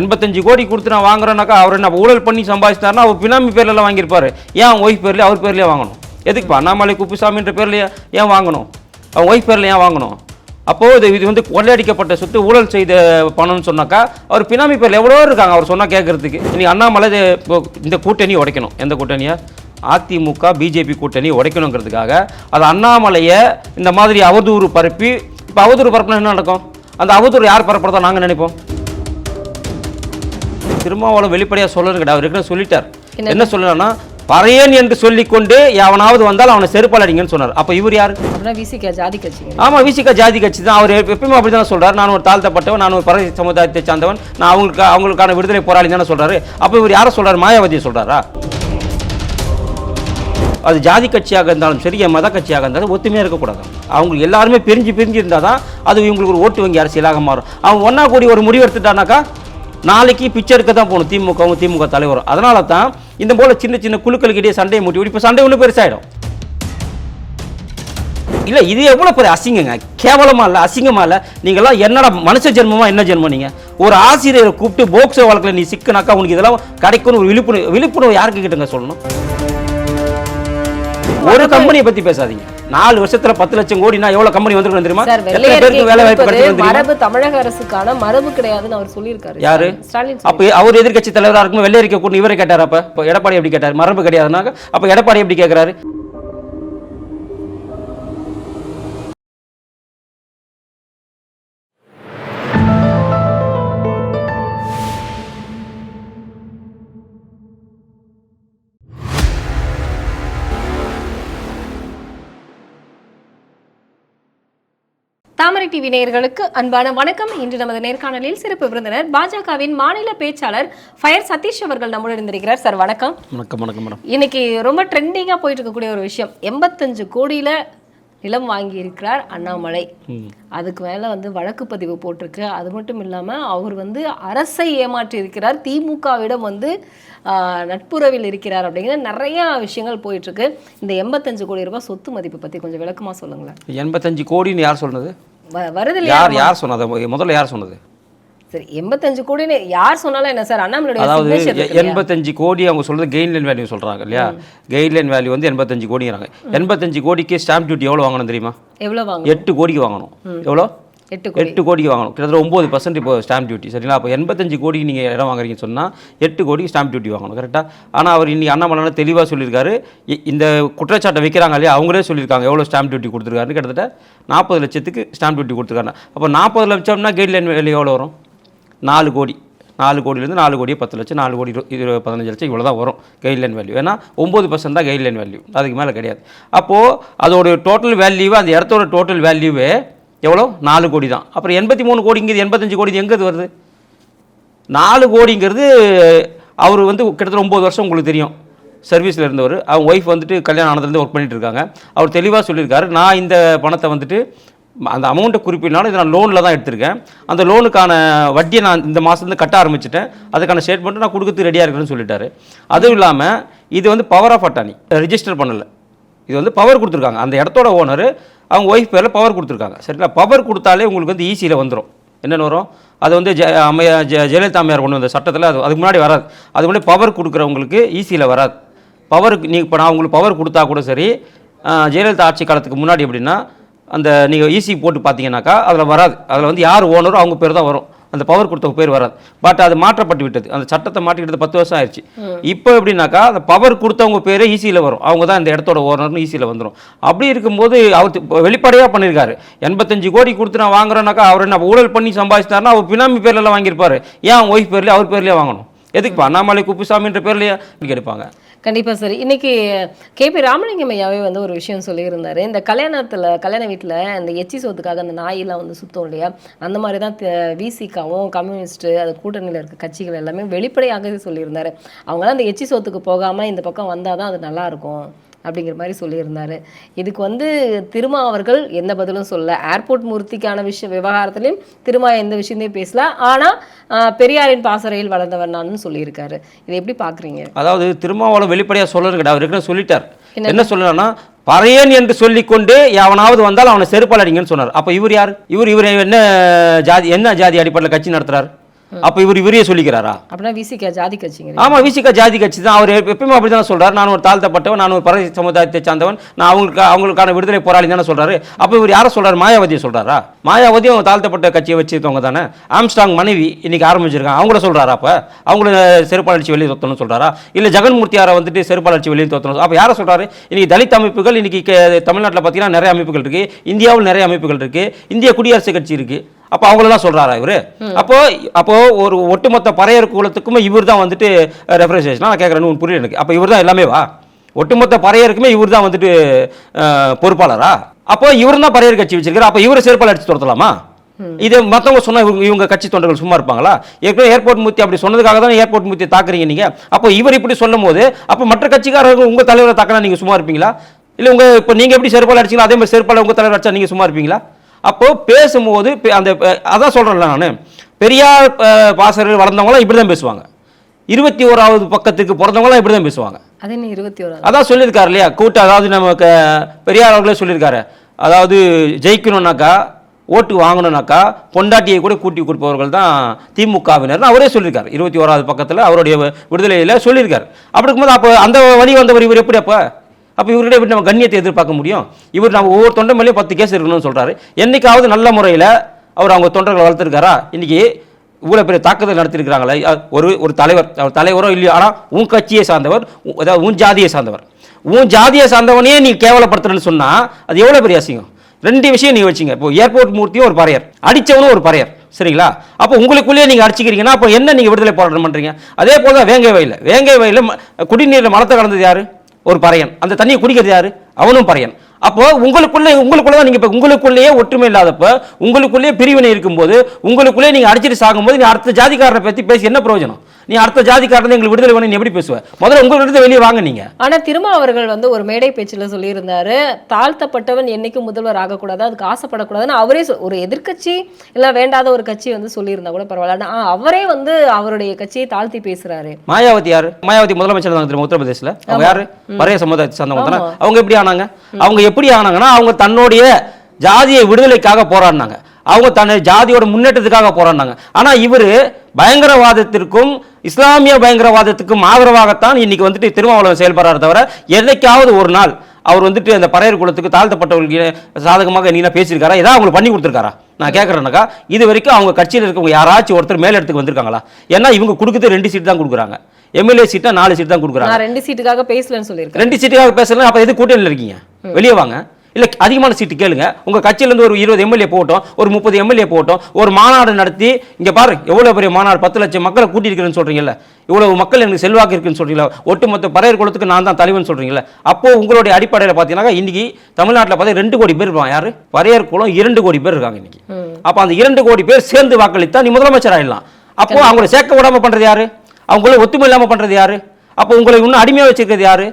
எண்பத்தஞ்சு கோடி கொடுத்து நான் வாங்குறேன்னாக்கா அவர் என்ன ஊழல் பண்ணி சம்பாதிச்சிட்டாருன்னா அவர் பினாமி பேர்லலாம் வாங்கியிருப்பார். ஏன் அவன் ஒய்ஃப் பேர்லேயே அவர் பேர்லேயே வாங்கணும்? எதுக்குப்பா அண்ணாமலை குப்புசாமின்ற பேர்லேயே ஏன் வாங்கணும்? அவன் ஒய்ஃப் பேரில் ஏன் வாங்கணும்? அப்போது இது இது வந்து கொள்ளையடிக்கப்பட்ட சொத்து ஊழல் செய்த பணம்னு சொன்னாக்கா அவர் பினாமி பேரில் எவ்வளோ இருக்காங்க அவர் சொன்னால் கேட்கறதுக்கு நீ அண்ணாமலை இந்த கூட்டணி உடைக்கணும். எந்த கூட்டணியா? அதிமுக பிஜேபி கூட்டணி உடைக்கணுங்கிறதுக்காக அது அண்ணாமலையை இந்த மாதிரி அவதூறு பரப்பி இப்போ அவதூறு பரப்புனா என்ன நடக்கும்? அந்த அவதூறு யார் பரப்புறதா நாங்கள் நினைப்போம்? திருமாவளவன் வெளிப்படையாக சொல்லணுங்கடா அவர் ஏற்கனவே சொல்லிட்டார். என்ன சொல்லணும்னா பறையன் என்று சொல்லிக்கொண்டு எவனாவது வந்தால் அவனை செருப்பால் அடிங்கன்னு சொன்னார். அப்போ இவர் யார்? விசிக ஜாதி கட்சிங்க. ஆமா விசிகா ஜாதி கட்சி தான். அவர் எப்பயுமே அப்படி தான் சொல்றாரு. நான் ஒரு தாழ்த்தப்பட்டவன் நான் ஒரு பறை சமுதாயத்தை சார்ந்தவன் நான் அவங்களுக்கு அவங்களுக்கான விடுதலை போராளி தானே சொல்றாரு. அப்போ இவர் யாரை சொல்றாரு? மாயாவதியை சொல்றாரா? அது ஜாதி கட்சியாக இருந்தாலும் சரி மத கட்சியாக இருந்தாலும் ஒத்துமையாக இருக்கக்கூடாது. அவங்க எல்லாருமே பிரிஞ்சு பிரிஞ்சு இருந்தால் தான் அது இவங்களுக்கு ஒரு ஓட்டு வங்கி அரசியலாக மாறும். அவன் ஒன்றா கூடி ஒரு முடிவு எடுத்துட்டானாக்கா நாளைக்கு பிச்சை எடுக்க தான் போகணும். திமுகவும் திமுக தலைவரும். அதனால தான் இந்த போல சின்ன சின்ன குழுக்களுக்கிட்டே சண்டையை மூட்டி இப்போ சண்டை ஒன்று பெருசாயிடும். இல்லை இது எவ்வளோ பெரிய அசிங்கங்க? கேவலமாக இல்லை அசிங்கமாக இல்லை? நீங்களாம் என்னடா மனுஷ ஜென்மமாக என்ன ஜென்மம் நீங்கள் ஒரு ஆசிரியரை கூப்பிட்டு போக்சோ வழக்கில் நீ சிக்கனாக்கா உனக்கு இதெல்லாம் கிடைக்கும்னு ஒரு விழிப்புணர்வு விழிப்புணர்வு யாருக்கு கிட்டங்க சொல்லணும்? ஒரு கம்பெனியை பத்தி பேசாதீங்க. நாலு வருஷத்துல பத்து லட்சம் கோடினா எவ்வளவு கம்பெனி வந்திருக்கணும் தெரியுமா? எத்தனை பேருக்கு வேலை வாய்ப்பு கிடைச்சிருக்கு மரபு தமிழக அரசுக்கான மரபு கிடையாதுன்னு அவர் சொல்லியிருக்காரு. யாரு? ஸ்டாலின் அப்ப அவர் எதிர்க்கட்சி தலைவரா இருக்கும் வெள்ளை அறிக்கை கூட்டு இவரை கேட்டார் அப்ப. எடப்பாடி எப்படி கேட்டார்? மரபு கிடையாதுனாக்க அப்ப எடப்பாடி எப்படி கேட்கிறாரு தாமரை டிவி நேயர்களுக்கு அன்பான வணக்கம். இன்று நமது நேர்காணலில் சிறப்பு விருந்தினர் பாஜகவின் மாநில பேச்சாளர் ஃபயர் சதீஷ் அவர்கள் நம்முடன் இருந்திருக்கிறார் சார் வணக்கம். வணக்கம் வணக்கம் மேடம். இன்னைக்கு ரொம்ப ட்ரெண்டிங்காக போயிட்டு இருக்கக்கூடிய ஒரு விஷயம். எண்பத்தஞ்சு கோடியில நிலம் வாங்கி இருக்கிறார் அண்ணாமலை அதுக்கு மேல வந்து வழக்கு பதிவு போட்டிருக்கு. அது மட்டும் இல்லாம அவர் வந்து அரசை ஏமாற்றி இருக்கிறார் திமுகவிடம் வந்து நட்புறவில் இருக்கிறார் அப்படிங்கிற நிறைய விஷயங்கள் போயிட்டு இருக்கு இந்த எண்பத்தஞ்சு கோடி ரூபாய் சொத்து மதிப்பு பத்தி கொஞ்சம் விளக்கமா சொல்லுங்களேன். எண்பத்தஞ்சு கோடின்னு யார் சொன்னது வருது யார் யார் சொன்னது? முதல்ல யார் சொன்னது? சரி எண்பத்தஞ்சு கோடின்னு யார் சொன்னாலும் என்ன சார்? அண்ணாமலையுடைய அதாவது? எண்பத்தஞ்சு கோடி அவங்க சொல்றது கெயின்லைன் வேல்யூ சொல்றாங்க இல்லையா? கெயின்லைன் வேல்யூ வந்து எண்பத்தஞ்சு கோடிங்கிறாங்க. எண்பத்தஞ்சு கோடிக்கு ஸ்டாம்ப் டியூட்டி எவ்வளோ வாங்கணும் தெரியுமா? எவ்வளவு வாங்க எட்டு கோடிக்கு வாங்கணும். எவ்வளோ எட்டு கோடி. எட்டு கோடிக்கு வாங்கணும். கிட்டத்தட்ட ஒம்பது பர்சன்ட் இப்போ ஸ்டாம்ப் டியூட்டி சரிங்களா? அப்போ எண்பத்தஞ்சு கோடிக்கு நீங்கள் இடம் வாங்குறீங்கன்னு சொன்னால் எட்டு கோடிக்கு ஸ்டாம்ப் டியூட்டி வாங்கணும் கரெக்டாக ஆனால் அவர் இன்றைக்கி அண்ணாமலை தெளிவாக சொல்லியிருக்காரு. இந்த குற்றச்சாட்டை வைக்கிறாங்க இல்லையா? அவங்களே சொல்லியிருக்காங்க எவ்வளோ ஸ்டாம்ப் டியூட்டி கொடுத்துருக்காருன்னு. கிட்டத்தட்ட நாற்பது லட்சத்துக்கு ஸ்டாம்ப் டியூட்டி கொடுத்துருக்காங்க அப்போ நாற்பது லட்சம்னா கைட்லைன் வேலை எவ்வளோ வரும்? நாலு கோடி. நாலு கோடியிலேருந்து நாலு கோடி பத்து லட்சம் நாலு கோடி இரு- பதினஞ்சு லட்சம் இவ்வளோ தான் வரும் கைட்லைன் வேல்யூ ஏன்னா ஒம்பது பர்சன்ட் தான் கைட்லைன் வேல்யூ அதுக்கு மேலே கிடையாது. அப்போது அதோட டோட்டல் வேல்யூவே அந்த இடத்தோட டோட்டல் வேல்யூவே எவ்வளோ நாலு கோடி தான். அப்புறம் எண்பத்தி மூணு கோடிங்கிறது எண்பத்தஞ்சு கோடி எங்கே வருது? நாலு கோடிங்கிறது அவர் வந்து கிட்டத்தட்ட ஒம்பது வருஷம் உங்களுக்கு தெரியும். சர்வீஸில் இருந்தவர். அவங்க ஒய்ஃப் வந்துட்டு கல்யாணம் ஆனதுலேருந்து ஒர்க் பண்ணிகிட்டு இருக்காங்க. அவர் தெளிவாக சொல்லியிருக்காரு. நான் இந்த பணத்தை வந்துட்டு அந்த அமௌண்ட்டை குறிப்பிடனாலும் இதை நான் லோனில் தான் எடுத்திருக்கேன். அந்த லோனுக்கான வட்டியை நான் இந்த மாதத்துலேருந்து கட்ட ஆரம்பிச்சிட்டேன். அதுக்கான ஸ்டேட்மெண்ட்டு நான் கொடுக்கறதுக்கு ரெடியாக இருக்கிறேன்னு சொல்லிட்டாரு. அதுவும் இல்லாமல் இது வந்து பவர் ஆஃப் அட்டானி ரிஜிஸ்டர் பண்ணலை. இது வந்து பவர் கொடுத்துருக்காங்க. அந்த இடத்தோட ஓனர் அவங்க ஒய்ஃப் பேரில் பவர் கொடுத்துருக்காங்க. சரிங்களா? பவர் கொடுத்தாலே உங்களுக்கு வந்து ஈஸியில் வந்துடும் என்னென்னு வரும்? அது வந்து ஜெ அம்மையா ஜெ ஜெயலலிதா அம்மையார் கொண்டு வந்த சட்டத்தில் அது அதுக்கு முன்னாடி வராது. அது முன்னாடி பவர் கொடுக்குறவங்களுக்கு ஈஸியில் வராது. பவருக்கு நீ இப்போ நான் உங்களுக்கு பவர் கொடுத்தா கூட சரி ஜெயலலிதா ஆட்சி காலத்துக்கு முன்னாடி எப்படின்னா அந்த நீங்கள் ஈஸி போட்டு பார்த்தீங்கன்னாக்கா அதில் வராது. அதில் வந்து யார் ஓனரோ அவங்க பேர் தான் வரும். அந்த பவர் கொடுத்தவங்க பேர் வராது. பட் அது மாற்றப்பட்டு விட்டது. அந்த சட்டத்தை மாற்றிக்கிட்டது பத்து வருஷம் ஆயிடுச்சு. இப்போ எப்படின்னாக்கா அந்த பவர் கொடுத்தவங்க பேரே ஈஸியில் வரும். அவங்க தான் இந்த இடத்தோட ஓனர்னு ஈஸியில் வந்துடும் அப்படி இருக்கும்போது அவர் வெளிப்படையாக பண்ணியிருக்காரு. எண்பத்தஞ்சு கோடி கொடுத்து நான் வாங்குறேன்னாக்கா அவர் என்ன ஊழல் பண்ணி சம்பாதிச்சிட்டாருன்னா அவர் பினாமி பேர்லலாம் வாங்கியிருப்பாரு. ஏன் அவங்க ஒய்ஃப் பேர்லேயே அவர் பேர்லேயே வாங்கணும்? எதுக்குப்பா அண்ணாமலை குப்புசாமின்ற பேர்லேயே எடுப்பாங்க? கண்டிப்பாக சார். இன்னைக்கு கே பி ராமலிங்கம் ஐயாவே வந்து ஒரு விஷயம் சொல்லியிருந்தார். இந்த கல்யாணத்தில் கல்யாண வீட்டில் இந்த எச்சி சோத்துக்காக அந்த நாயெல்லாம் வந்து சுத்தம் இல்லையா? அந்த மாதிரி தான் விசிகாவும் கம்யூனிஸ்ட்டு அது கூட்டணியில் இருக்க கட்சிகள் எல்லாமே வெளிப்படையாகவே சொல்லியிருந்தார். அவங்களாம் அந்த எச்சி சோத்துக்கு போகாமல் இந்த பக்கம் வந்தால் தான் அது நல்லாயிருக்கும் அப்படிங்கிற மாதிரி சொல்லியிருந்தாரு. இதுக்கு வந்து திருமா அவர்கள் எந்த பதிலும் சொல்ல ஏர்போர்ட் மூர்த்திக்கான விஷய விவகாரத்திலையும் திருமா எந்த விஷயத்தையும் பேசல. ஆனா ஆஹ், பெரியாரின் பாசறையில் வளர்ந்தவர் நான் சொல்லியிருக்காரு. இதை எப்படி பாக்குறீங்க? அதாவது திருமாவளவன் வெளிப்படையாக சொல்லணுங்கடா அவர் சொல்லிட்டார். என்ன சொல்லணும்னா பறையன் என்று சொல்லிக்கொண்டு எவனாவது வந்தால் அவனை செருப்பால் அடிங்கன்னு சொன்னார். அப்போ இவர் யார்? இவர் இவர் என்ன ஜாதி என்ன ஜாதி அடிப்படையில் கட்சி நடத்துறாரு? அப்போ இவர் இவரையே சொல்லிக்கிறாரா? அப்படின்னா விசிக ஜாதி கட்சிங்க ஆமா விசிகா ஜாதி கட்சி தான். அவர் எப்பயுமே அப்படி தானே சொல்றாரு. நான் ஒரு தாழ்த்தப்பட்டவன் நான் ஒரு பறை சமுதாயத்தை சார்ந்தவன் நான் அவங்களுக்கு அவங்களுக்கான விடுதலை போராளி தானே சொல்றாரு. அப்போ இவர் யாரை சொல்றாரு? மாயாவதியை சொல்றாரா? மாயாவதி அவங்க தாழ்த்தப்பட்ட கட்சியை வச்சிருக்கவங்க தானே. ஆம்ஸ்டாங் மனைவி இன்னைக்கு ஆரம்பிச்சிருக்காங்க. அவங்கள சொல்றாரா அப்ப? அவங்கள செருப்பால் அடிச்சு வெளியே தொத்தணும் சொல்றாரா? இல்ல ஜெகன்மூர்த்தியாரை வந்துட்டு செருப்பால் அடிச்சு வெளியே தொத்தணும். அப்ப யாரை சொல்றாரு? இன்னைக்கு தலித் அமைப்புகள் இன்னைக்கு தமிழ்நாட்டில் பார்த்தீங்கன்னா நிறைய அமைப்புகள் இருக்கு. இந்தியாவில் நிறைய அமைப்புகள் இருக்கு. இந்திய குடியரசு கட்சி இருக்கு. அப்போ அவங்களெல்லாம் சொல்றாரா இவரு? அப்போ அப்போ ஒரு ஒட்டுமொத்த பறையர் குலத்துக்குமே இவர் தான் வந்துட்டு ரெப்ரசன்டேஷன் நான் கேட்குறேன்னு ஒன்று புரியல எனக்கு. அப்போ இவர் தான் எல்லாமே வா? ஒட்டுமொத்த பறையருக்குமே இவர் தான் வந்துட்டு பொறுப்பாளரா? அப்போ இவர் தான் பறையர் கட்சி வச்சிருக்காரு. அப்போ இவரை செருப்பால் அடிச்சு துரத்தலாமா? இது மற்றவங்க சொன்னா இவங்க கட்சி தொண்டர்கள் சும்மா இருப்பாங்களா? ஏற்கனவே ஏர்போர்ட் மூர்த்தி அப்படி சொன்னதுக்காக தான் ஏர்போர்ட் மூர்த்தி தாக்குறீங்க நீங்க. அப்போ இவர் இப்படி சொல்லும் போது அப்போ மற்ற கட்சிக்காரர்கள் உங்க தலைவரை தாக்கினா நீங்க சும்மா இருப்பீங்களா? இல்ல உங்க இப்போ நீங்க எப்படி செருப்பால் அடிச்சீங்களா அதே மாதிரி செருப்பால் உங்க தலைவர் அடிச்சா நீங்க சும்மா இருப்பீங்களா? அப்போ பேசும்போது அந்த அதான் சொல்றேன்ல நான். பெரியார் பாசறையில் வளர்ந்தவங்களாம் இப்படி தான் பேசுவாங்க. இருபத்தி ஓராவது பக்கத்துக்கு பிறந்தவங்களாம் இப்படி தான் பேசுவாங்க. அது என்ன இருபத்தி ஓராது அதான் சொல்லியிருக்காரு இல்லையா? கூட்ட அதாவது நமக்கு பெரியார் அவர்களே சொல்லியிருக்காரு. அதாவது ஜெயிக்கணும்னாக்கா ஓட்டு வாங்கணும்னாக்கா பொண்டாட்டியை கூட கூட்டி கொடுப்பவர்கள் தான் திமுகவினர் அவரே சொல்லியிருக்காரு. இருபத்தி ஓராவது பக்கத்தில் அவருடைய விடுதலையில் சொல்லியிருக்காரு. அப்படி இருக்கும்போது அப்போ அந்த வழி வந்தவர் இவர் எப்படி அப்போ? அப்போ இவர்கிட்ட எப்படி நம்ம கண்ணியத்தை எதிர்பார்க்க முடியும்? இவர் நம்ம ஒவ்வொரு தொண்டை மேலேயும் பத்து கேஸ் இருக்கணும்னு சொல்கிறாரு என்னைக்காவது நல்ல முறையில் அவர் அவங்க தொண்டர்களை வளர்த்துருக்காரா? இன்றைக்கி இவ்வளோ பெரிய தாக்குதல் நடத்திருக்கிறாங்களே ஒரு ஒரு தலைவர் அவர் தலைவரோ இல்லையோ ஆனால் உன் கட்சியை சார்ந்தவர் உ- அதாவது உன் ஜாதியை சார்ந்தவர். உன் ஜாதியை சார்ந்தவனே நீ கேவலப்படுத்துறேன்னு சொன்னால் அது எவ்வளோ பெரிய அசிங்கம்? ரெண்டு விஷயம் நீ வச்சுங்க. இப்போ ஏர்போர்ட் மூர்த்தியும் ஒரு பறையர். அடித்தவனும் ஒரு பறையர். சரிங்களா? அப்போ உங்களுக்குள்ளேயே நீங்கள் அடிச்சிக்கிறீங்கன்னா அப்போ என்ன நீங்கள் விடுதலை போராட்டம் பண்ணுறீங்க அதே போல் தான் வேங்கை வயலில். வேங்கை வயலில் ம- குடிநீரில் மலத்தை கலந்தது யாரு? ஒரு பறையன். அந்த தண்ணியை குடிக்கிறது யாரு? அவனும் பறையன். அப்போ உங்களுக்குள்ளே உங்களுக்குள்ள தான் நீங்க இப்போ உங்களுக்குள்ளேயே ஒற்றுமை இல்லாதப்ப உங்களுக்குள்ளேயே பிரிவினை இருக்கும்போது உங்களுக்குள்ளே நீங்க அடிச்சிட்டு சாகும்போது நீ அடுத்த ஜாதிக்காரரை பத்தி பேசி என்ன பிரயோஜனம்? நீ அடுத்த ஜாதிக்காரன் எங்களுக்கு விடுதலை வேணும் எப்படி பேசுவ? முதல்ல உங்கள்கிட்ட வெளியே வாங்க நீங்க. ஆனா திருமா அவர்கள் வந்து ஒரு மேடை பேச்சுல சொல்லியிருந்தாரு தாழ்த்தப்பட்டவன் என்னைக்கும் முதல்வர் ஆகக்கூடாது அதுக்கு ஆசைப்படக்கூடாதுன்னு அவரே ஒரு எதிர்க்கட்சி இல்ல வேண்டாத ஒரு கட்சி வந்து சொல்லியிருந்தா கூட பரவாயில்ல. அவரே வந்து அவருடைய கட்சியை தாழ்த்தி பேசுறாரு. மாயாவதி யாரு? மாயாவதி முதலமைச்சர் தான் உத்தரப்பிரதேசில் அவங்க யாரு? பறைய சமுதாயத்தை சார்ந்தவங்க தானே? அவங்க எப்படி ஆனாங்க? அவங்க எப்படி ஆனாங்கன்னா அவங்க தன்னுடைய ஜாதியை விடுதலைக்காக போராடினாங்க. அவங்க தன்னை ஜாதியோட முன்னேற்றத்துக்காக போராடினாங்க. ஆனால் இவர் பயங்கரவாதத்திற்கும் இஸ்லாமிய பயங்கரவாதத்துக்கும் ஆதரவாகத்தான் இன்னைக்கு வந்துட்டு திருமாவளவன் செயல்படுறாரு தவிர என்னைக்காவது ஒரு நாள் அவர் வந்துட்டு அந்த பறையர் குலத்துக்கு தாழ்த்தப்பட்டவர்களுக்கு சாதகமாக நீங்க பேசியிருக்காரா? ஏதாவது அவங்களுக்கு பண்ணி கொடுத்துருக்காரா? நான் கேட்குறேன்னாக்கா இது வரைக்கும் அவங்க கட்சியில் இருக்கவங்க யாராச்சும் ஒருத்தர் மேலிடத்துக்கு வந்திருக்காங்களா? ஏன்னா இவங்க கொடுக்குறது ரெண்டு சீட் தான் கொடுக்குறாங்க. எம்எல்ஏ சீட்டா நாலு சீட் தான் கொடுக்குறாங்க. நான் ரெண்டு சீட்டுக்காக பேசலன்னு சொல்லியிருக்கேன். ரெண்டு சீட்டுக்காக பேசலாம் அப்போ எது கூட்டணியில் இருக்கீங்க? வெளியே வாங்க. இல்லை அதிகமான சீட்டு கேளுங்க. உங்க கட்சியிலேருந்து ஒரு இருபது எம்எல்ஏ போகட்டும் ஒரு முப்பது எம்எல்ஏ போகட்டும் ஒரு மாநாடு நடத்தி இங்க பாரு எவ்வளவு பெரிய மாநாடு பத்து லட்சம் மக்களை கூட்டியிருக்கிறேன்னு சொல்றீங்கல்ல. இவ்வளவு மக்கள் எனக்கு செல்வாக்கு இருக்குன்னு சொல்றீங்களா? ஒட்டுமொத்த பறையர் குலத்துக்கு நான் தான் தலைவன் சொல்றீங்கல்ல. அப்போ உங்களுடைய அடிப்படையில் பார்த்தீங்கன்னா இன்னைக்கு தமிழ்நாட்டில் பார்த்தா ரெண்டு கோடி பேர் இருப்பாங்க. யாரு? பறையர் குலம் இரண்டு கோடி பேர் இருக்காங்க இன்னைக்கு. அப்போ அந்த இரண்டு கோடி பேர் சேர்ந்து வாக்களித்தா நீ முதலமைச்சர் ஆயிடலாம். அப்போ அவங்கள சேர்க்க விடாம பண்றது யாரு? அவங்கள ஒத்துமை இல்லாமல் பண்ணுறது யார்? அப்போ உங்களை இன்னும் அடிமையாக வச்சுருக்கிறது யார்?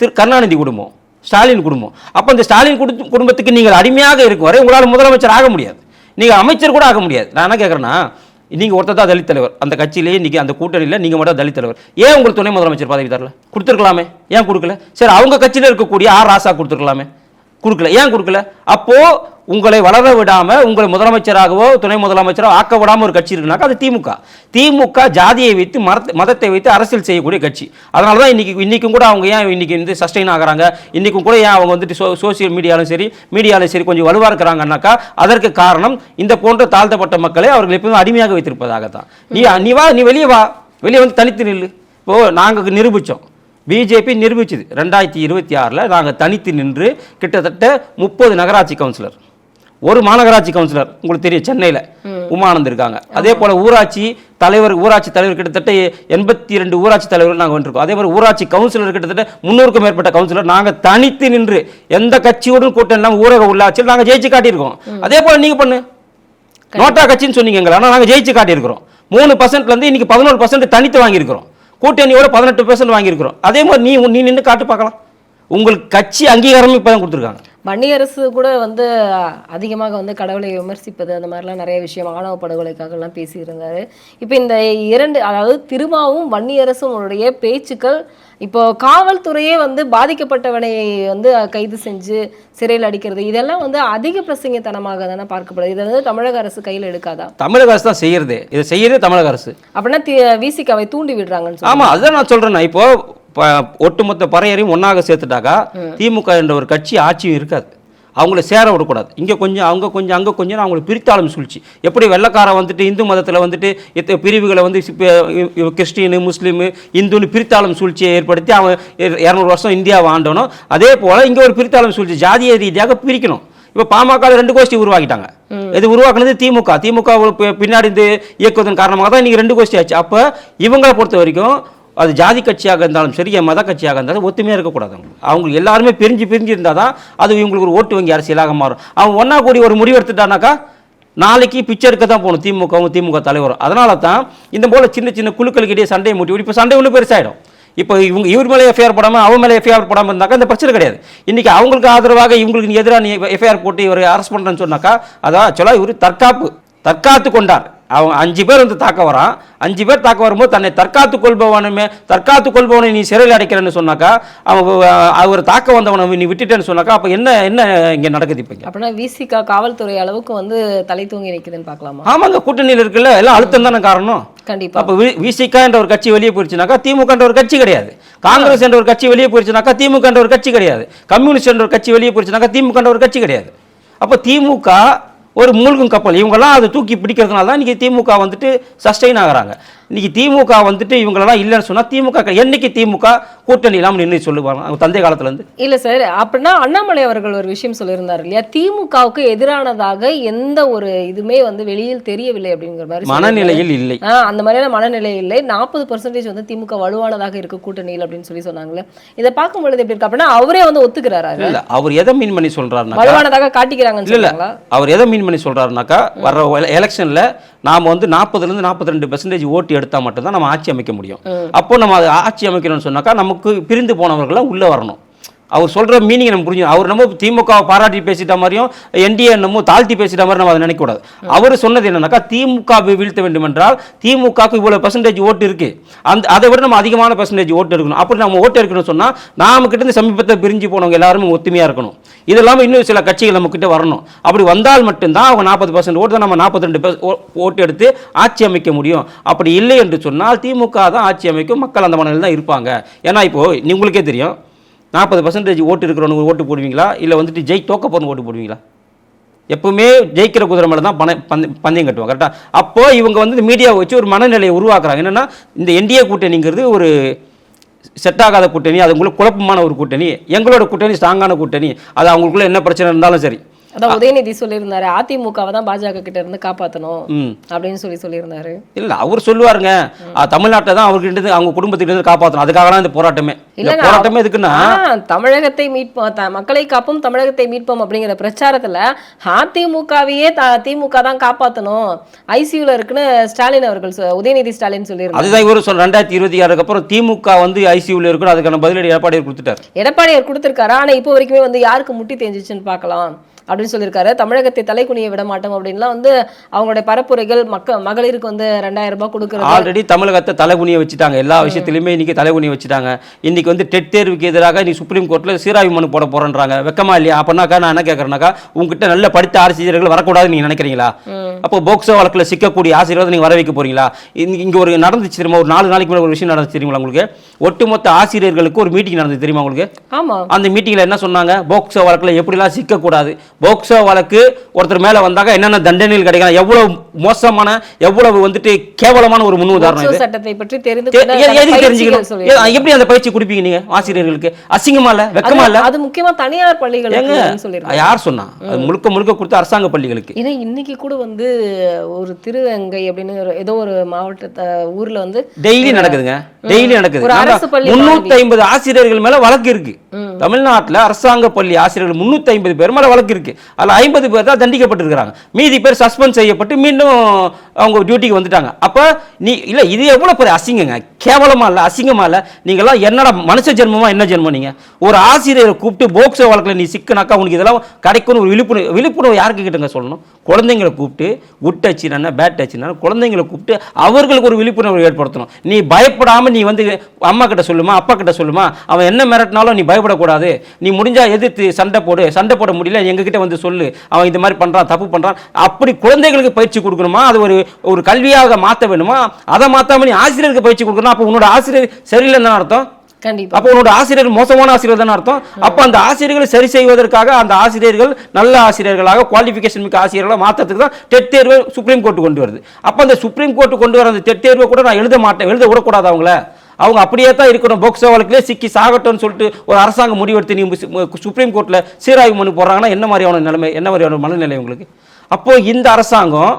திரு கருணாநிதி குடும்பம். ஸ்டாலின் குடும்பம். அப்போ இந்த ஸ்டாலின் குடு குடும்பத்துக்கு நீங்கள் அடிமையாக இருக்கும் வரை உங்களால் முதலமைச்சர் ஆக முடியாது. நீங்கள் அமைச்சர் கூட ஆக முடியாது. நான் என்ன கேட்குறேன்னா நீங்கள் ஒருத்தர் தான் தலித் தலைவர். அந்த கட்சியிலேயே இன்றைக்கி அந்த கூட்டணியில் நீங்கள் மட்டும் தலித் தலைவர். ஏன் உங்களுக்கு துணை முதலமைச்சர் பதவி தரல? கொடுத்துருக்கலாமே. ஏன் கொடுக்கல? சரி அவங்க கட்சியில் இருக்கக்கூடிய ஆர் ராசா கொடுத்துருக்கலாமே. கொடுக்கல. ஏன் கொடுக்கல? அப்போது உங்களை வளர விடாமல் உங்களை முதலமைச்சராகவோ துணை முதலமைச்சரோ ஆக்க விடாமல் ஒரு கட்சி இருக்குனாக்கா அது திமுக. திமுக ஜாதியை வைத்து மரத்தை மதத்தை வைத்து அரசியல் செய்யக்கூடிய கட்சி. அதனால தான் இன்றைக்கி இன்றைக்கும் கூட அவங்க ஏன் இன்றைக்கி வந்து சஸ்டெயின் ஆகிறாங்க? இன்றைக்கும் கூட ஏன் அவங்க வந்துட்டு சோ சோசியல் மீடியாலும் சரி மீடியாலும் சரி கொஞ்சம் வலுவாக இருக்கிறாங்கன்னாக்கா அதற்கு காரணம் இந்த போன்ற தாழ்த்தப்பட்ட மக்களை அவர்கள் எப்பவுமே அடிமையாக வைத்திருப்பதாக தான் நீ நீ வா நீ வெளியே வா. வெளியே வந்து தனித்து நில்லு. இப்போது நாங்கள் நிரூபித்தோம் பிஜேபி நிரூபிச்சது. ரெண்டாயிரத்தி இருபத்தி ஆறில் நாங்கள் தனித்து நின்று கிட்டத்தட்ட முப்பது நகராட்சி கவுன்சிலர் ஒரு மாநகராட்சி கவுன்சிலர் உங்களுக்கு தெரியும் சென்னையில் உமானந்த் இருக்காங்க. அதே போல் ஊராட்சி தலைவர் ஊராட்சி தலைவர் கிட்டத்தட்ட எண்பத்தி ரெண்டு ஊராட்சி தலைவர்கள் நாங்கள் வந்துருக்கோம். அதே மாதிரி ஊராட்சி கவுன்சிலர் கிட்டத்தட்ட முந்நூறுக்கும் மேற்பட்ட கவுன்சிலர் நாங்கள் தனித்து நின்று எந்த கட்சியோடும் கூட்டம் இல்லாமல் ஊரக உள்ளாட்சியில் நாங்கள் ஜெயிச்சு காட்டியிருக்கோம். அதே போல் நீங்கள் பண்ணு. நோட்டா கட்சின்னு சொன்னீங்க எங்களை ஆனால் நாங்கள் ஜெயிச்சு காட்டியிருக்கிறோம். மூணு பர்சன்ட்லேருந்து இன்னைக்கு பதினோரு பர்சன்ட் தனித்து வாங்கியிருக்கிறோம். கூட்டணியோட பதினெட்டு பர்சன்ட் வாங்கியிருக்கிறோம். அதே மாதிரி நீ நீ நின்று காட்டு பார்க்கலாம். உங்களுக்கு கட்சி அங்கீகாரமும் இப்போ தான் கொடுத்துருக்காங்க. வன்னியரசு கூட வந்து அதிகமாக வந்து கடவுளை விமர்சிப்பது அந்த மாதிரிலாம் நிறைய விஷயம் ஆணவ படுகொலைக்காகலாம் பேசியிருந்தாரு. இப்போ இந்த இரண்டு அதாவது திருமாவும் வன்னியரசும் உடைய பேச்சுக்கள் இப்போ காவல்துறையே வந்து பாதிக்கப்பட்டவனை வந்து கைது செஞ்சு சிறையில் அடிக்கிறது இதெல்லாம் வந்து அதிக பிரசங்கத்தனமாக தானே பார்க்கப்படுது. இதை வந்து தமிழக அரசு கையில் எடுக்காதா? தமிழக அரசு தான் செய்யறது. இதை செய்யறது தமிழக அரசு. அப்படின்னா விசிகாவை தூண்டி விடுறாங்கன்னு சொல்லி ஆமா அதுதான் நான் சொல்றேன் இப்போ ஒட்டுமொத்த பறையறையும் ஒன்னாக சேர்த்துட்டாக்கா திமுக என்ற ஒரு கட்சி ஆட்சியும் இருக்காது. அவங்கள சேர விடக்கூடாது. இங்கே கொஞ்சம் அவங்க கொஞ்சம் அங்கே கொஞ்சம் அவங்களை பிரித்தாளும் சூழ்ச்சி. எப்படி வெள்ளக்காரன் வந்துட்டு இந்து மதத்தில் வந்துட்டு இத்த பிரிவுகளை வந்து கிறிஸ்டினு முஸ்லீமு இந்துன்னு பிரித்தாளும் சூழ்ச்சியை ஏற்படுத்தி அவன் இர- இரநூறு வருஷம் இந்தியாவை ஆண்டனோ அதே போல் இங்கே ஒரு பிரித்தாளும் சூழ்ச்சி ஜாதிய ரீதியாக பிரிக்கணும். இப்போ பாமக ரெண்டு கோஷ்டி உருவாக்கிட்டாங்க. இது உருவாக்குனது திமுக. திமுக பின்னாடி இந்த இயக்குவதன் காரணமாக தான் இன்னைக்கு ரெண்டு கோஷ்டி ஆச்சு. அப்போ இவங்களை பொறுத்த வரைக்கும் அது ஜாதி கட்சியாக இருந்தாலும் சரி மத கட்சியாக இருந்தாலும் ஒத்துமையாக இருக்கக்கூடாது அவங்க எல்லாருமே பிரிஞ்சு பிரிஞ்சு இருந்தால் தான் அது இவங்களுக்கு ஒரு ஓட்டு வங்கி அரசியலாக மாறும். அவன் ஒன்றா கூடி ஒரு முடிவு எடுத்துட்டானாக்கா நாளைக்கு பிச்சை எடுக்க தான் போகணும் திமுகவும் திமுக தலைவரும். அதனால தான் இந்த போல சின்ன சின்ன குழுக்களுக்கிட்டே சண்டையை மூட்டி விட்டு இப்போ சண்டை ஒன்று பெருசாயிடும். இப்போ இவங்க இவர் மேலே எஃப்ஐஆர் போடாமல் அவன் மேலே எஃப்ஐஆர் போடாமல் இருந்தாக்கா இந்த பிரச்சனை கிடையாது. இன்னைக்கு அவங்களுக்கு ஆதரவாக இவங்களுக்கு நீ எதிராக நீ எஃப்ஐஆர் போட்டு இவர் அரெஸ்ட் பண்ணுறேன்னு சொன்னாக்கா அதான் ஆக்சுவலாக இவர் தற்காப்பு தற்காத்து கொண்டார். அவன் அஞ்சு பேர் வந்து தாக்க வரான். அஞ்சு பேர் தாக்க வரும்போது தன்னை தற்காத்து கொள்பவனுமே தற்காத்து கொள்பவனை நீ சிறையில் அடைக்கிறேன்னு சொன்னாக்கா அவன் அவர் தாக்க வந்தவனை நீ விட்டுட்டேன்னு சொன்னாக்கா அப்போ என்ன என்ன இங்கே நடக்குது இப்போ? அப்படின்னா விசிகா காவல்துறை அளவுக்கு வந்து தலை தூங்கி நிற்குதுன்னு பார்க்கலாமா? ஆமாங்க கூட்டணியில் இருக்குல்ல எல்லாம் அழுத்தம் தானே காரணம்? கண்டிப்பா. அப்போ விசிகா என்ற ஒரு கட்சி வெளியே போயிடுச்சுனாக்கா திமுக என்ற ஒரு கட்சி கிடையாது. காங்கிரஸ் என்ற ஒரு கட்சி வெளியே போயிடுச்சுனாக்கா திமுக என்ற ஒரு கட்சி கிடையாது. கம்யூனிஸ்ட் என்ற ஒரு கட்சி வெளியே போயிடுச்சுனாக்கா திமுக என்ற ஒரு கட்சி கிடையாது. அப்போ திமுக ஒரு மூழ்கும் கப்பல். இவங்கெல்லாம் அதை தூக்கி பிடிக்கிறதுனால தான் இன்றைக்கி திமுக வந்துட்டு சஸ்டெயின் ஆகுறாங்க. இன்னைக்கு திமுக வந்துட்டு இவங்களெல்லாம் இல்லைன்னு சொன்னால் திமுக என்னைக்கு திமுக கூட்டணி இல்லாமல் நின்று சொல்லுவாங்க? அவங்க தந்தை காலத்துலேருந்து. இல்ல சார் அப்படின்னா அண்ணாமலை அவர்கள் ஒரு விஷயம் சொல்லியிருந்தார் இல்லையா? திமுகவுக்கு எதிரானதாக எந்த ஒரு இதுமே வந்து வெளியில் தெரியவில்லை அப்படிங்கிற மாதிரி. மனநிலையில் இல்லை. அந்த மாதிரியான மனநிலை இல்லை. நாற்பது பர்சன்டேஜ் வந்து திமுக வலுவானதாக இருக்கு கூட்டணியில் அப்படின்னு சொல்லி சொன்னாங்களே இதை பார்க்கும் பொழுது எப்படி இருக்கு அப்படின்னா அவரே வந்து ஒத்துக்கிறாரா? இல்லை அவர் எதை மீன் பண்ணி சொல்கிறாருனாக்கா வலுவானதாக காட்டிக்கிறாங்கன்னு இல்ல அவர் எதை மீன் பண்ணி சொல்றாருனாக்கா வர்ற எலெக்ஷன்ல நாம வந்து நாற்பதுல இருந்து நாற்பத்தி ரெண்டு பெர்சன்டேஜ் ஓட்டு எடுத்தா மட்டும்தான் நம்ம ஆட்சி அமைக்க முடியும். அப்போ நம்ம அது ஆட்சி அமைக்கணும்னு சொன்னாக்கா நமக்கு பிரிந்து போனவர்கள்லாம் உள்ள வரணும். அவர் சொல்ற மீனிங் நம்ம புரிஞ்சு அவர் நம்ம திமுக வை பாராட்டி பேசிட்ட மாதிரியும் என்டிஏ என்னமோ தாழ்த்தி பேசிட்ட மாதிரி நம்ம அதை நினைக்கக்கூடாது. அவர் சொன்னது என்னன்னாக்கா திமுக வீழ்த்த வேண்டும் என்றால் திமுகவுக்கு இவ்வளவு பெர்சன்டேஜ் ஓட்டு இருக்கு. அந்த அதை விட நம்ம அதிகமான பெர்சன்டேஜ் ஓட்டு எடுக்கணும். அப்படி நம்ம ஓட்டு எடுக்கணும்னு சொன்னா நாம கிட்ட இருந்து சமீபத்தில் பிரிஞ்சு போனவங்க எல்லாருமே ஒத்துமையா இருக்கணும். இது இல்லாமல் இன்னும் சில கட்சிகள் நம்ம கிட்ட வரணும். அப்படி வந்தால் மட்டும்தான் அவங்க நாற்பது பர்சன்ட் ஓட்டு தான் நம்ம நாற்பத்தி ரெண்டு ஓட்டு எடுத்து ஆட்சி அமைக்க முடியும். அப்படி இல்லை என்று சொன்னால் திமுக தான் ஆட்சி அமைக்கும். மக்கள் அந்த மனநிலையில் தான் இருப்பாங்க. ஏன்னா இப்போ நீ- உங்களுக்கே தெரியும். நாற்பது பர்சன்டேஜ் ஓட்டு இருக்கிறவனுக்கு ஓட்டு போடுவீங்களா? இல்லை வந்துட்டு ஜெய் தோக்க போகிறவங்க ஓட்டு போடுவீங்களா? எப்பவுமே ஜெயிக்கிற குதிரை மேலே தான் பண பந்த பந்தயம் கட்டுவாங்க கரெக்டாக அப்போது இவங்க வந்து மீடியாவை வச்சு ஒரு மனநிலையை உருவாக்குறாங்க. என்னன்னா இந்த என்டிஏ கூட்டணிங்கிறது ஒரு செட் ஆகாத கூட்டணி அது உங்களுக்கு குழப்பமான ஒரு கூட்டணி எங்களோட கூட்டணி ஸ்ட்ராங்கான கூட்டணி. அது அவங்களுக்குள்ள என்ன பிரச்சனை இருந்தாலும் சரி. அதான் உதயநிதி சொல்லியிருந்தாரு அதிமுகவை தான் பாஜக கிட்ட இருந்து காப்பாத்தணும் ம். அப்படின்னு சொல்லி சொல்லியிருந்தாரு. இல்ல அவர் சொல்லுவாருங்க. தமிழ்நாட்டை தான் அவர்கிட்ட இருந்து அவங்க குடும்பத்திட்ட இருந்து காப்பாற்றணும் அதுக்காக தான் இந்த போராட்டமே. இல்லைங்க, போராட்டமே எதுக்குன்னா தமிழகத்தை மீட்போம் மக்களை காப்போம் தமிழகத்தை மீட்போம் அப்படிங்கிற பிரச்சாரத்துல அதிமுகவையே திமுக தான் காப்பாத்தணும். ஐசியூல இருக்குன்னு ஸ்டாலின் அவர்கள் உதயநிதி ஸ்டாலின் சொல்லியிருந்தாரு. அதுதான் இவரு சொல்ற ரெண்டாயிரத்தி இருபத்தி ஆறுக்கு அப்புறம் திமுக வந்து ஐசியூல இருக்கணும் அதுக்கான பதிலடி எடப்பாடி கொடுத்துட்டாரு. எடப்பாடியார் கொடுத்திருக்காரு. ஆனா இப்போ வரைக்குமே வந்து யாருக்கு முட்டி தேஞ்சிச்சுன்னு பார்க்கலாம். அப்படின்னு சொல்லியிருக்காரு. தமிழகத்தை தலைக்குனிய விட மாட்டோம் அப்படின்லாம் வந்து அவங்களுடைய பரப்புரைகள் மக்க மகளிருக்கு வந்து ரெண்டாயிரம் ரூபாய் கொடுக்கறது. ஆல்ரெடி தமிழகத்தை தலைகுனிய வச்சுட்டாங்க. எல்லா விஷயத்திலுமே இன்னைக்கு தலைகுனிய வச்சுட்டாங்க. இன்னைக்கு வந்து டெட் தேர்வுக்கு எதிராக நீ சுப்ரீம் கோர்ட்ல சீராய்வு மனு போட போறேன்றாங்க. வெக்கமா இல்லையா? அப்பனாக்கா நான் என்ன கேட்கறேனாக்கா உங்ககிட்ட நல்ல படித்த ஆசிரியர்கள் வரக்கூடாதுன்னு நீங்க நினைக்கிறீங்களா? அப்போ போக்சோ வழக்குல சிக்கக்கூடிய ஆசிரியர்கள் நீங்க வர வைக்க போறீங்களா? இங்க- இங்க ஒரு நடந்துச்சு தெரியுமா? ஒரு நாலு நாளைக்கு மேல ஒரு விஷயம் நடந்துச்சு தெரியுமா உங்களுக்கு? ஒட்டுமொத்த ஆசிரியர்களுக்கு ஒரு மீட்டிங் நடந்தது தெரியுமா உங்களுக்கு? ஆமா. அந்த மீட்டிங்ல என்ன சொன்னாங்க? போக்சோ வழக்குல எப்படிலாம் சிக்கக்கூடாது? போக்சோ வழக்கு ஒருத்தர் மேல வந்தாங்க என்னென்ன தண்டனைகள் கிடைக்கலாம்? எவ்வளவு மோசமான எவ்வளவு வந்துட்டு கேவலமான ஒரு முன் உதாரணம் சட்டத்தை பற்றி தெரிந்து தெரிஞ்சுக்கணும்? எப்படி அந்த பயிற்சி கொடுப்பீங்க நீங்க ஆசிரியர்களுக்கு? அசிங்கமா இல்ல? வெக்கமா இல்ல? அது- முக்கியமா தனியார் சொல்லியிருக்காரு யார் சொன்னா? அது முழுக்க முழுக்க கொடுத்த அரசாங்க பள்ளிகளுக்கு. ஏன்னா இன்னைக்கு கூட வந்து ஒரு திருவங்கை அப்படின்னு ஏதோ ஒரு மாவட்டத்தை ஊர்ல வந்து டெய்லி நடக்குதுங்க. டெய்லி நடக்குது. முன்னூத்தி ஐம்பது ஆசிரியர்கள் மேல வழக்கு இருக்கு. தமிழ்நாட்டுல அரசாங்க பள்ளி ஆசிரியர்கள் முன்னூத்தி ஐம்பது பேர் மேல வழக்கு இருக்கு. அதுல ஐம்பது பேர் தான் தண்டிக்கப்பட்டிருக்கிறாங்க. மீதி பேர் சஸ்பெண்ட் செய்யப்பட்டு மீண்டும் அவங்க டியூட்டிக்கு வந்துட்டாங்க. அப்ப நீ இல்ல இது எவ்வளோ பெரிய அசிங்கங்க. கேவலமாக இல்லை அசிங்கமாக இல்லை நீங்களாம் என்னடா மனுஷ ஜென்மமாக என்ன ஜென்மம் நீங்கள் ஒரு ஆசிரியரை கூப்பிட்டு போக்சோ வழக்கில் நீ சிக்கனாக்கா உனக்கு இதெல்லாம் கிடைக்கும்னு ஒரு விழிப்புணர்வு விழிப்புணர்வு யாருக்கு கிட்டங்க சொல்லணும்? குழந்தைங்களை கூப்பிட்டு குட் டச் பேட் டச் குழந்தைங்களை கூப்பிட்டு அவர்களுக்கு ஒரு விழிப்புணர்வு ஏற்படுத்தணும். நீ பயப்படாமல் நீ வந்து அம்மா கிட்ட சொல்லுமா அப்பா கிட்ட சொல்லுமா அவன் என்ன மிரட்டினாலும் நீ பயப்படக்கூடாது. நீ முடிஞ்சால் எதிர்த்து சண்டை போடு சண்டை போட முடியல எங்ககிட்ட வந்து சொல்லு. அவன் இந்த மாதிரி பண்ணுறான் தப்பு பண்ணுறான் அப்படி குழந்தைகளுக்கு பயிற்சி கொடுக்கணுமா? அது ஒரு ஒரு கல்வியாக மாற்ற வேணுமா அதை மாற்றாம நீ ஆசிரியருக்கு பயிற்சி கொடுக்கணும்? அப்போ உன்னோட ஆசிரியர் சரியில்லைன்னு அர்த்தம்? கண்டிப்பா. அப்போ உன்னோட ஆசிரியர் மோசமான ஆசிரியர் தானே அர்த்தம்? அப்போ அந்த ஆசிரியர்களை சரி செய்வதற்காக அந்த ஆசிரியர்கள் நல்ல ஆசிரியர்களாக குவாலிஃபிகேஷன் மிக்க ஆசிரியர்களாக மாற்றத்துக்கு தான் டெட் தேர்வை சுப்ரீம் கோர்ட்டு கொண்டு வருது. அப்போ அந்த சுப்ரீம் கோர்ட்டு கொண்டு வர அந்த டெட் தேர்வை கூட நான் எழுத மாட்டேன். எழுத விடக்கூடாது அவங்கள. அவங்க அப்படியே தான் இருக்கணும். போக்சோ வழக்கிலே சிக்கி சாகட்டும்னு சொல்லிட்டு ஒரு அரசாங்கம் முடிவெடுத்து நீ சுப்ரீம் கோர்ட்டில் சீராய்வு மனு போடுறாங்கன்னா என்ன மாதிரியான நிலைமை என்ன மாதிரியான மனநிலை உங்களுக்கு? அப்போ இந்த அரசாங்கம்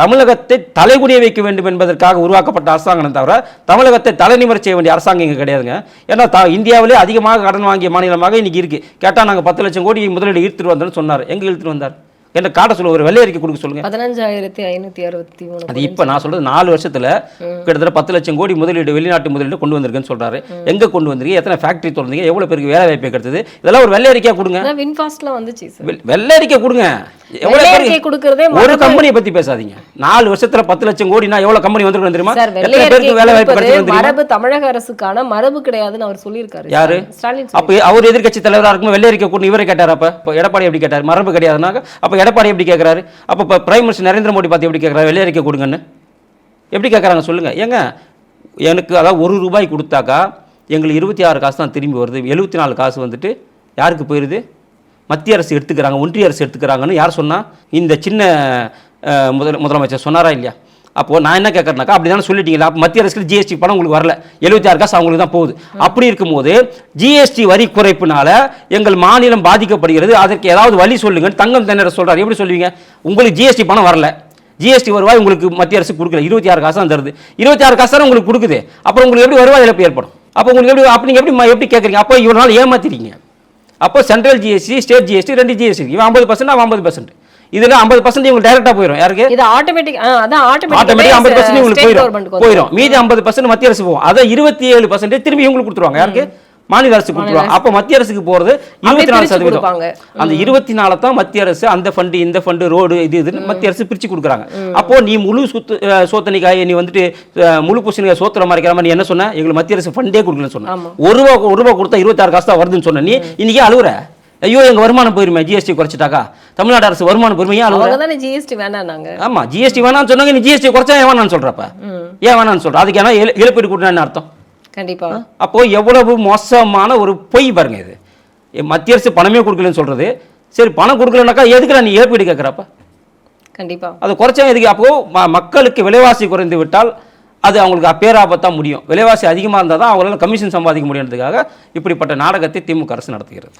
தமிழகத்தை தலைகுனிய வைக்க வேண்டும் என்பதற்காக உருவாக்கப்பட்ட அரசாங்கம் தவிர தமிழகத்தை தலைநிமிர செய்ய வேண்டிய அரசாங்கம் இங்கே கிடையாதுங்க. ஏன்னா த இந்தியாவிலே அதிகமாக கடன் வாங்கிய மாநிலமாக இன்றைக்கி இருக்குது கேட்டால் நாங்கள் பத்து லட்சம் கோடி முதலீடு ஈர்த்துட்டு வந்தோம்னு சொன்னார். எங்கே இழுத்துட்டு வந்தார்? என்ன காட்ட சொல்ல ஒரு வெள்ளை அறிக்கை கொடுக்க சொல்லுங்க. பதினஞ்சாயிரத்தி ஐநூத்தி அறுபத்தி மூணு அது இப்போ நான் சொல்றது நாலு வருஷத்துல கிட்டத்தட்ட பத்து லட்சம் கோடி முதலீடு வெளிநாட்டு முதலீடு கொண்டு வந்திருக்குன்னு சொல்றாரு. எங்க கொண்டு வந்திருக்கீங்க எத்தனை ஃபேக்டரி திறந்தீங்க? எவ்வளவு பேருக்கு வேலை வாய்ப்பு கிடைச்சது இதெல்லாம் ஒரு வெள்ளை அறிக்கையா கொடுங்க வின்ஃபாஸ்ட்ல வந்துச்சு வெள்ளை அறிக்கை கொடுங்க. எவ்வளவு வெள்ளை பேருக்கு- அறிக்கை கொடுக்கறதே ஒரு கம்பெனியை பத்தி பேசாதீங்க. நாலு வருஷத்துல பத்து லட்சம் கோடினா எவ்வளவு கம்பெனி வந்திருக்கும் தெரியுமா? எத்தனை பேருக்கு வேலை வாய்ப்பு மரபு தமிழக அரசுக்கான மரபு கிடையாதுன்னு அவர் சொல்லியிருக்காரு யாரு? ஸ்டாலின் அப்ப அவர் எதிர்க்கட்சி தலைவரா இருக்கும் வெள்ளை அறிக்கை கொண்டு இவரை கேட்டார் அப்ப? எடப்பாடி எப்படி கேட்டார்? மரபு கிடையாதுனாக்க அப்ப எடப்பாடி எப்படி கேட்குறாரு அப்போ இப்போ பிரைம் மினிஸ்டர் நரேந்திர மோடி பார்த்து எப்படி கேட்குறாரு வெளியே அறிக்கை கொடுங்கன்னு எப்படி கேட்குறாங்க சொல்லுங்கள் ஏங்க எனக்கு அதாவது ஒரு ரூபாய் கொடுத்தாக்கா எங்களுக்கு இருபத்தி ஆறு காசு தான் திரும்பி வருது. எழுபத்தி நாலு காசு வந்துட்டு யாருக்கு போயிடுது மத்திய அரசு எடுத்துக்கிறாங்க ஒன்றிய அரசு எடுத்துக்கிறாங்கன்னு யார் சொன்னால் இந்த சின்ன முதல் முதலமைச்சர் சொன்னாரா இல்லையா? அப்போ நான் என்ன கேட்கறேனாக்கா அப்படி தானே சொல்லிட்டீங்களா? அப்போ மத்திய அரசுக்கு ஜிஎஸ்டி பணம் உங்களுக்கு வரல. எழுபத்தி ஆறு காசு அவங்களுக்கு தான் போகுது. அப்படி இருக்கும்போது ஜிஎஸ்டி வரி குறைப்புனால எங்கள் மாநிலம் பாதிக்கப்படுகிறது. அதற்கு ஏதாவது வழி சொல்லுங்கன்னு தங்கம் தென்னர சொல்றாரு. எப்படி சொல்லுவீங்க? உங்களுக்கு ஜிஎஸ்டி பணம் வரல. ஜிஎஸ்டி வருவாய் உங்களுக்கு மத்திய அரசு கொடுக்கல. இருபத்தி ஆறு காசு தான் தருது. இருபத்தி ஆறு காசு தானே உங்களுக்கு கொடுக்குது. அப்புறம் உங்களுக்கு எப்படி வருவாய் இழப்பு ஏற்படும்? அப்போ உங்களுக்கு எப்படி அப்போ நீங்கள் எப்படி எப்படி கேட்குறீங்க அப்போ இவ்வளோ நாள் ஏமாத்திட்டீங்க. அப்போ சென்ட்ரல் ஜிஎஸ்டி ஸ்டேட் ஜிஎஸ்டி ரெண்டு ஜிஎஸ்டி இவன் ஐம்பது பர்சன்ட் அவன் ஐம்பது பர்சன்ட் இதில் ஐம்பது பர்சன்ட் உங்களுக்கு டேரெக்டாக போயிடும் யாருக்கு? இது ஆட்டோமேட்டிக் அதான் ஆட்டோமேட்டிக் ஐம்பது பர்சன்ட் உங்களுக்கு போயிடும் போயிடும் மீதி ஐம்பது பர்சன்ட் மத்திய அரசு போகும். அதை இருபத்தி ஏழு பர்சன்ட் திரும்பி இவங்களுக்கு கொடுத்துருவாங்க. யாருக்கு? மாநில அரசு கொடுத்துருவாங்க. அப்போ மத்திய அரசுக்கு போகிறது இருபத்தி நாலு சதவீதம். அந்த இருபத்தி நாலு தான் மத்திய அரசு அந்த ஃபண்டு இந்த ஃபண்டு ரோடு இது இதுன்னு மத்திய அரசு பிரிச்சு கொடுக்குறாங்க. அப்போ நீ முழு சுத்து சோத்தனிக்காய் நீ வந்துட்டு முழு பூசணிக்காய் மறைக்கிற மாதிரி நீ என்ன சொன்ன? எங்களுக்கு மத்திய அரசு ஃபண்டே கொடுக்கலன்னு சொன்ன. ஒரு ரூபா ஒரு ரூபா கொடுத்தா இருபத்தாறு காசு தான் வருதுன்னு சொன்ன. நீ இன்னைக்கு அழுகுற ஐயோ எங்க வருமானம் போயிருமே? ஜிஎஸ்டி குறைச்சிட்டாக்கா? தமிழ்நாடு அரசு வருமானம் போயிருமே? ஏன் ஜிஎஸ்டி வேணாம் ஆமா ஜிஎஸ்டி வேணாம்னு சொன்னாங்க நீ ஜிஎஸ்டி குறைச்சா ஏன் வேணாம்னு சொல்றப்ப? ஏன் வேணாம்னு சொல்ற? அதுக்கு ஏன்னா இழ- இழப்பீடு கொடுக்கணும்னு அர்த்தம்? கண்டிப்பா. அப்போ எவ்வளவு மோசமான ஒரு பொய் பாருங்க இது. மத்திய அரசு பணமே கொடுக்கலன்னு சொல்றது. சரி பணம் கொடுக்கலனாக்கா எதுக்குடா நீ இழப்பீடு கேட்குறப்ப கண்டிப்பா. அது குறைச்சா எதுக்கு? அப்போ மக்களுக்கு விலைவாசி குறைந்து விட்டால் அது அவங்களுக்கு பேராபத்தான் முடியும். விலைவாசி அதிகமாக இருந்தால் தான் அவங்களால கமிஷன் சம்பாதிக்க முடியுன்றதுக்காக இப்படிப்பட்ட நாடகத்தை திமுக அரசு நடத்துகிறது.